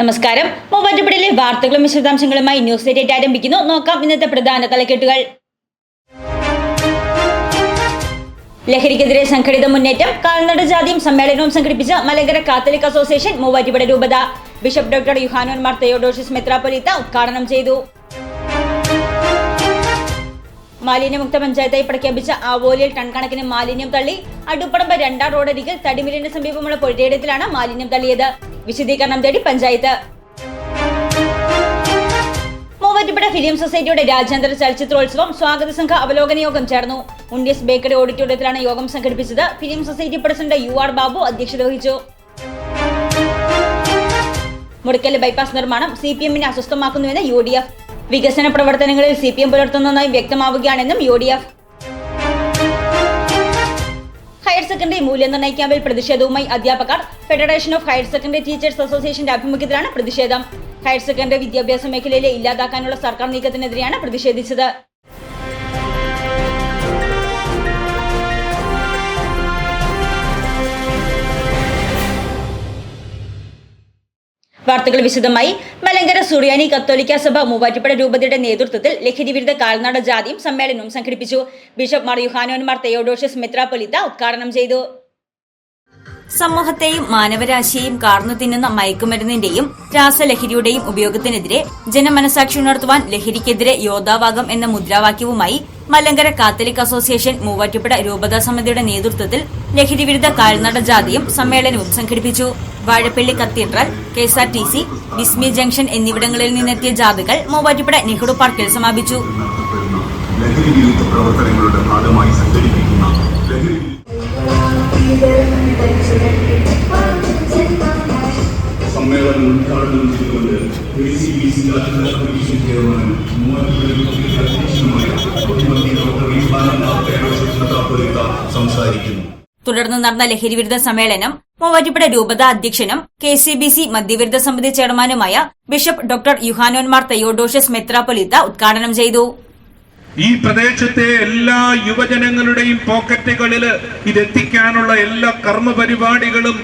നമസ്കാരം. മൂവാറ്റുപുഴയിലെ വാർത്തകളും വിശദാംശങ്ങളുമായി ന്യൂസ് ഡേറ്റ് ആരംഭിക്കുന്നു. നോക്കാം ഇന്നത്തെ പ്രധാന തലക്കെട്ടുകൾ. ലഹരിക്കെതിരെ സംഘടിത മുന്നേറ്റം കാൽനട ജാതിയും സമ്മേളനവും സംഘടിപ്പിച്ച മലങ്കര കാത്തലിക് അസോസിയേഷൻ മൂവാറ്റുപുഴ രൂപത. Bishop doctor Yuhanon Mar Theodosius മെത്രാപ്പൊലീത്ത ഉദ്ഘാടനം ചെയ്തു. മാലിന്യമുക്ത പഞ്ചായത്തായി പ്രഖ്യാപിച്ച ആവോലിയിൽ ടൺ കണക്കിന് മാലിന്യം തള്ളി അടുപ്പടമ്പ രണ്ടാം റോഡരികിൽ തടിമിലിന് സമീപമുള്ള പുഴയിടത്തിലാണ് മാലിന്യം തള്ളിയത്. വിശദീകരണം തേടി പഞ്ചായത്ത്. മൂവാറ്റുപുഴ ഫിലിം സൊസൈറ്റിയുടെ രാജ്യാന്തര ചലച്ചിത്രോത്സവം സ്വാഗത സംഘ അവലോകന യോഗം ചേർന്നു. ഉണ്ടീസ് ബേക്കറി ഓഡിറ്റോറിയത്തിലാണ് യോഗം സംഘടിപ്പിച്ചത്. Film society president U R Babu അധ്യക്ഷത വഹിച്ചു. മുടക്കൽ ബൈപ്പാസ് നിർമ്മാണം സി പി എമ്മിനെ അസ്വസ്ഥമാക്കുന്നുവെന്ന് യു ഡി എഫ്. വികസന പ്രവർത്തനങ്ങളിൽ സി പി എം പുലർത്തുന്നതായി വ്യക്തമാവുകയാണെന്നും യു ഡി എഫ്. സെക്കൻഡറി മൂല്യനിർണയ ക്യാമ്പിൽ പ്രതിഷേധവുമായി അധ്യാപകർ federation of higher secondary teachers അസോസിയേഷന്റെ ആഭിമുഖ്യത്തിലാണ് പ്രതിഷേധം. ഹയർ സെക്കൻഡറി വിദ്യാഭ്യാസ മേഖലയിലെ ഇല്ലാതാക്കാനുള്ള സർക്കാർ നീക്കത്തിനെതിരെയാണ് പ്രതിഷേധിച്ചത്. വാർത്തകൾ വിശദമായി. മലങ്കര സുറിയാനി കത്തോലിക്ക സഭ മൂവാറ്റുപുഴ രൂപതയുടെ നേതൃത്വത്തിൽ ലഹരി വിരുദ്ധ കാൽനട ജാതിയും സമ്മേളനവും സംഘടിപ്പിച്ചു. ബിഷപ്പ് മാർ യുഹാനോന്മാർ തെയോഡോഷ്യസ് മെത്രാപ്പൊലിത്ത ഉദ്ഘാടനം ചെയ്തു. സമൂഹത്തെയും മാനവരാശിയെയും കാർന്നു തിന്നുന്ന മയക്കുമരുന്നിന്റെയും രാസലഹരിയുടെയും ഉപയോഗത്തിനെതിരെ ജനമനസാക്ഷി ഉണർത്തുവാൻ ലഹരിക്കെതിരെ യോദ്ധാവാകം എന്ന മുദ്രാവാക്യവുമായി മലങ്കര കാത്തലിക് അസോസിയേഷൻ മൂവാറ്റുപുഴ രൂപതാ സമിതിയുടെ നേതൃത്വത്തിൽ ലഹരിവിരുദ്ധ കാൽനട ജാഥയും സമ്മേളനവും സംഘടിപ്പിച്ചു. Vazhappally cathedral K S R T C Bismi junction എന്നിവിടങ്ങളിൽ നിന്നെത്തിയ ജാഥകൾ മൂവാറ്റുപുഴ നെഹ്റു പാർക്കിൽ സമാപിച്ചു. ഭാഗമായി സമ്മേളനം ഉദ്ഘാടനം ചെയ്തുകൊണ്ട് A C B C commission chairman അധ്യക്ഷനുമായ ഡോക്ടർ സംസാരിക്കുന്നു. തുടർന്ന് നടന്ന ലഹരിവിരുദ്ധ സമ്മേളനം മൂവാറ്റുപുഴ രൂപത അധ്യക്ഷനും കെ സി ബി സി മദ്യവിരുദ്ധ സമിതി ചെയർമാനുമായ bishop doctor Yuhanon Mar Mar Theodosius മെത്രാപ്പൊലിത്ത ഉദ്ഘാടനം ചെയ്തു. ഈ പ്രദേശത്തെ എല്ലാ യുവജനങ്ങളുടെയും പോക്കറ്റുകളിൽ ഇതെത്തിക്കാനുള്ള എല്ലാ കർമ്മ പരിപാടികളും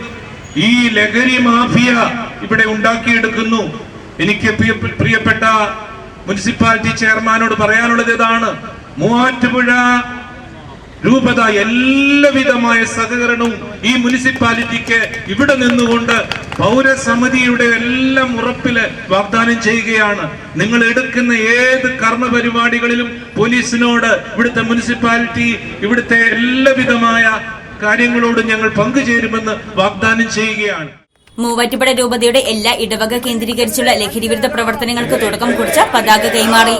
ഈ ലഹരി മാഫിയ ഇവിടെ ഉണ്ടാക്കിയെടുക്കുന്നു. എനിക്ക് പ്രിയപ്പെട്ട മുനിസിപ്പാലിറ്റി ചെയർമാനോട് പറയാനുള്ളത് ഇതാണ്. മൂവാറ്റുപുഴ രൂപത എല്ലാവിധമായ സഹകരണവും ഈ മുനിസിപ്പാലിറ്റിക്ക് ഇവിടെ നിന്നുകൊണ്ട് പൗരസമിതിയുടെ എല്ലാം ഉറപ്പിൽ വാഗ്ദാനം ചെയ്യുകയാണ്. നിങ്ങൾ എടുക്കുന്ന ഏത് കർമ്മ പരിപാടികളിലും പോലീസിനോട് ഇവിടുത്തെ മുനിസിപ്പാലിറ്റി ഇവിടുത്തെ എല്ലാവിധമായ കാര്യങ്ങളോട് ഞങ്ങൾ പങ്കുചേരുമെന്ന് വാഗ്ദാനം ചെയ്യുകയാണ്. മൂവാറ്റുപുഴ രൂപതയുടെ എല്ലാ ഇടവക കേന്ദ്രീകരിച്ചുള്ള ലഹരിവിരുദ്ധ പ്രവർത്തനങ്ങൾക്ക് തുടക്കം കുറിച്ച പതാക കൈമാറി.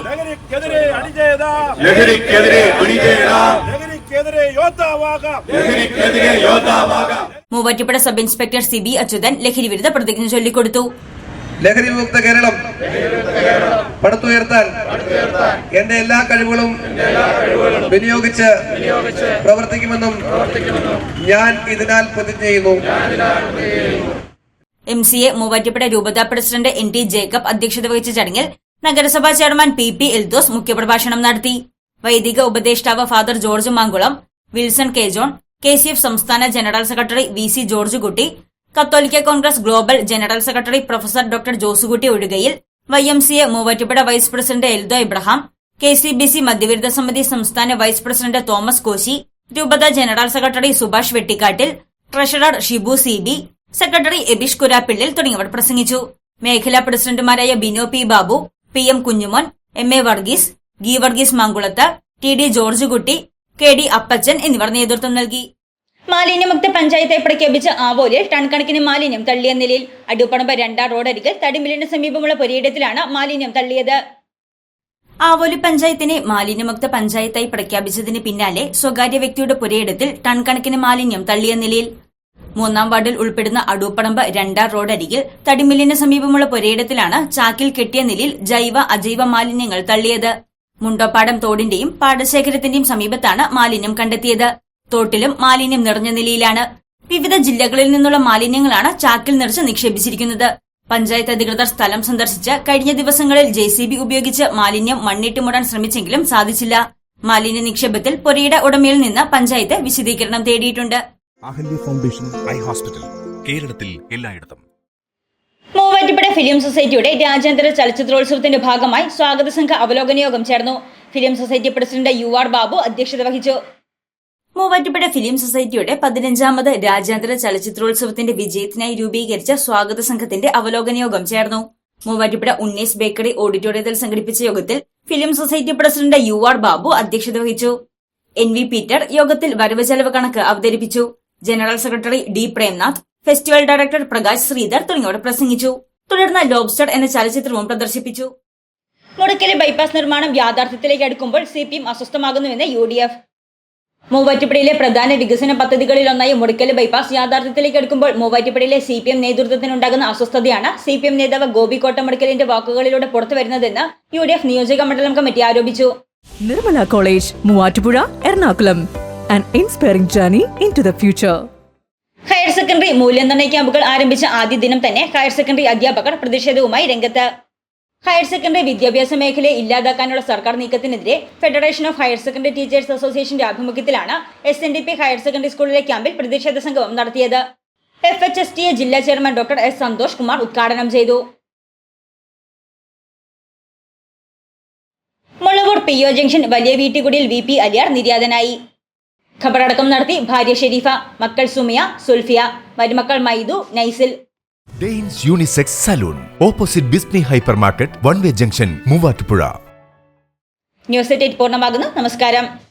Muvattupuzha sub inspector C B Achuthan ലഹരിവിരുദ്ധ പ്രതിജ്ഞ ചൊല്ലിക്കൊടുത്തു. ലഹരി വിമുക്ത കേരളം പടുത്തുയർത്താൻ എന്റെ എല്ലാ കഴിവുകളും വിനിയോഗിച്ച് പ്രവർത്തിക്കുമെന്നും ഞാൻ ഇതിനാൽ പ്രതിജ്ഞ ചെയ്യുന്നു. എം സി എ മൂവാറ്റുപുഴ രൂപത പ്രസിഡന്റ് എൻ ടി ജേക്കബ് അധ്യക്ഷത വഹിച്ച ചടങ്ങിൽ നഗരസഭാ ചെയർമാൻ പി പി എൽദോസ് മുഖ്യപ്രഭാഷണം നടത്തി. വൈദിക ഉപദേഷ്ടാവ് father George Mankulam Wilson K John K C F സംസ്ഥാന general secretary V C George Kutty കത്തോലിക്ക Congress global general secretary professor doctor Josekutty Ozhukayil Y M C A Muvattupuzha vice president Eldho Ibrahim K C B C മധ്യവിരുദ്ധ സമിതി സംസ്ഥാന vice president Thomas Koshy രൂപത general secretary Subhash Vettikkattil treasurer Shibu C B secretary Abish Kurappillil തുടങ്ങിയവർ പ്രസംഗിച്ചു. മേഖലാ പ്രസിഡന്റുമാരായ Bino P Babu P M Kunjumon M A Varghese GI Varghese Mankulath T D George Kutty K D Appachan എന്നിവർ നേതൃത്വം നൽകി. മാലിന്യമുക്ത പഞ്ചായത്തായി പ്രഖ്യാപിച്ച ആവോലിൽ ടൺ കണക്കിന് മാലിന്യം തള്ളിയ നിലയിൽ അടുപ്പണമ്പ രണ്ടാം റോഡരികിൽ തടിമില്ലിന് സമീപമുള്ള പൊരിയിടത്തിലാണ് മാലിന്യം തള്ളിയത്. ആവോലി പഞ്ചായത്തിനെ മാലിന്യമുക്ത പഞ്ചായത്തായി പ്രഖ്യാപിച്ചതിന് പിന്നാലെ സ്വകാര്യ വ്യക്തിയുടെ പുരയിടത്തിൽ ടൺ കണക്കിന് മാലിന്യം തള്ളിയ നിലയിൽ. മൂന്നാം വാർഡിൽ ഉൾപ്പെടുന്ന അടൂപ്പടമ്പ് രണ്ടാം റോഡരികിൽ തടിമില്ലിന് സമീപമുള്ള പുരയിടത്തിലാണ് ചാക്കിൽ കെട്ടിയ നിലയിൽ ജൈവ അജൈവ മാലിന്യങ്ങൾ തള്ളിയത്. മുണ്ടോപ്പാടം തോടിന്റെയും പാടശേഖരത്തിന്റെയും സമീപത്താണ് മാലിന്യം കണ്ടെത്തിയത്. തോട്ടിലും മാലിന്യം നിറഞ്ഞ നിലയിലാണ്. വിവിധ ജില്ലകളിൽ നിന്നുള്ള മാലിന്യങ്ങളാണ് ചാക്കിൽ നിറച്ച് നിക്ഷേപിച്ചിരിക്കുന്നത്. പഞ്ചായത്ത് അധികൃതർ സ്ഥലം സന്ദർശിച്ച് കഴിഞ്ഞ ദിവസങ്ങളിൽ ജെ സി ബി ഉപയോഗിച്ച് മാലിന്യം മണ്ണിട്ട് മൂടാൻ ശ്രമിച്ചെങ്കിലും സാധിച്ചില്ല. മാലിന്യ നിക്ഷേപത്തിൽ പൊരയുടെ ഉടമയിൽ നിന്ന് പഞ്ചായത്ത് വിശദീകരണം തേടിയിട്ടുണ്ട്. Ahalia foundation eye hospital. കേരളത്തിൽ എല്ലായിടത്തും. മൂവാറ്റുപുഴ ഫിലിം സൊസൈറ്റിയുടെ രാജ്യാന്തര ചലച്ചിത്രോത്സവത്തിന്റെ ഭാഗമായി സ്വാഗത സംഘ അവലോകന യോഗം ചേർന്നു. Film society president U R Babu അധ്യക്ഷത വഹിച്ചു. മൂവാറ്റുപുഴ ഫിലിം സൊസൈറ്റിയുടെ പതിനഞ്ചാമത് രാജ്യാന്തര ചലച്ചിത്രോത്സവത്തിന്റെ വിജയത്തിനായി രൂപീകരിച്ച സ്വാഗത സംഘത്തിന്റെ അവലോകന യോഗം ചേർന്നു. മൂവാറ്റുപുഴ ഉന്നേസ് ബേക്കറി ഓഡിറ്റോറിയത്തിൽ സംഘടിപ്പിച്ച യോഗത്തിൽ film society president U R Babu അധ്യക്ഷത വഹിച്ചു. എൻ വി പീറ്റർ യോഗത്തിൽ വരവ് ചെലവ് കണക്ക് അവതരിപ്പിച്ചു. General secretary D Premnath festival director Prakash Sreedhar തുടങ്ങിയവർ പ്രസംഗിച്ചു. തുടർന്ന് ലോബ്സ്റ്റർ എന്ന ചലച്ചിത്രവും പ്രദർശിപ്പിച്ചു. മുടക്കലെ ബൈപ്പാസ് നിർമ്മാണം യാഥാർത്ഥ്യത്തിലേക്ക് അടുക്കുമ്പോൾ സി പി എം അസ്വസ്ഥമാകുന്നുവെന്ന് യു ഡി എഫ്. മൂവാറ്റുപുഴയിലെ പ്രധാന വികസന പദ്ധതികളിലൊന്നായ മുറിക്കൽ ബൈപ്പാസ് യാഥാർത്ഥ്യത്തിലേക്ക് എടുക്കുമ്പോൾ മൂവാറ്റുപുഴയിലെ സി പി എം നേതൃത്വത്തിനുണ്ടാകുന്ന അസ്വസ്ഥതയാണ് സി പി എം നേതാവ് ഗോപി മുടക്കലിന്റെ വാക്കുകളിലൂടെ പുറത്തുവരുന്നതെന്ന് യു ഡി എഫ് നിയോജക മണ്ഡലം കമ്മിറ്റി ആരോപിച്ചു. Nirmala college Muvattupuzha Ernakulam. Inspiring journey into the future higher secondary മൂല്യനിർണയ ക്യാമ്പുകൾ ആരംഭിച്ച ആദ്യ ദിനം തന്നെ ഹയർ സെക്കൻഡറി അധ്യാപകർ പ്രതിഷേധവുമായി രംഗത്ത്. ഹയർ സെക്കൻഡറി വിദ്യാഭ്യാസ മേഖലയെ ഇല്ലാതാക്കാനുള്ള സർക്കാർ നീക്കത്തിനെതിരെ federation of higher secondary teachers അസോസിയേഷന്റെ ആഭിമുഖ്യത്തിലാണ് S N D P higher secondary സ്കൂളിലെ ക്യാമ്പിൽ പ്രതിഷേധ സംഗമം നടത്തിയത്. F H S T A ജില്ലാ chairman doctor S Santhosh Kumar ഉദ്ഘാടനം ചെയ്തു. മുളവൂർ പി ഒ ജംഗ്ഷൻ വലിയ വീട്ടുകുടിയിൽ വി പി അലിയാർ നിര്യാതനായി. ഖബറടക്കം നടത്തി ഭാര്യ ഷെരീഫ മക്കൾ സുമിയ സുൽഫിയ മരുമക്കൾ മൈദു നൈസിൽ. ഡെയിൻസ് unisex salon opposite ബിസ്നി hyper market one way junction Muvattupuzha. News eight പൂർണമാകുന്നു. നമസ്കാരം.